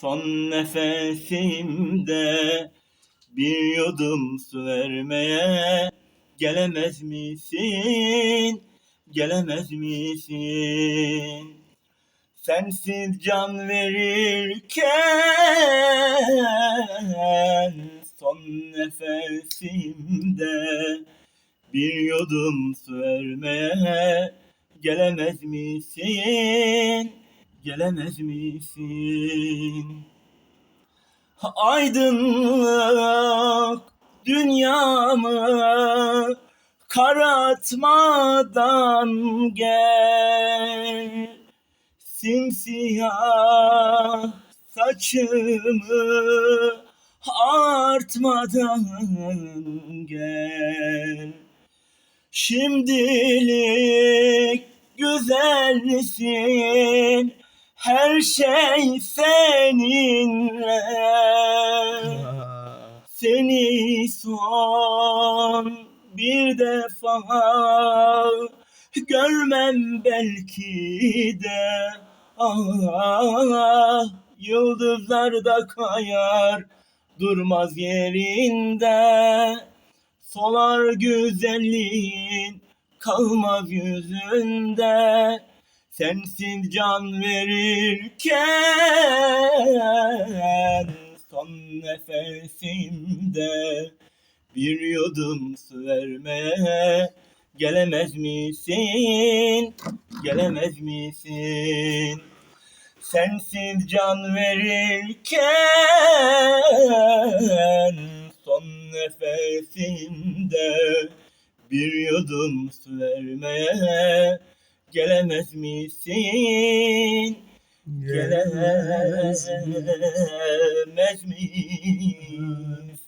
Son nefesimde bir yudum su vermeye gelemez misin? Gelemez misin? Sensiz can verirken son nefesimde bir yudum su vermeye gelemez misin? Gelemez misin? Aydınlık dünyamı karatmadan gel. Simsiyah saçımı artmadan gel. Şimdilik güzelsin her şey seninle. Seni son bir defa. Görmem belki de. Ah yıldızlar da kayar durmaz yerinde. Solar güzelliğin kalmaz yüzünde sensiz can verirken son nefesimde bir yudum su vermeye gelemez misin? Gelemez misin? Sensiz can verirken son nefesimde bir yudum su vermeye gelemez misin? Gelemez misin?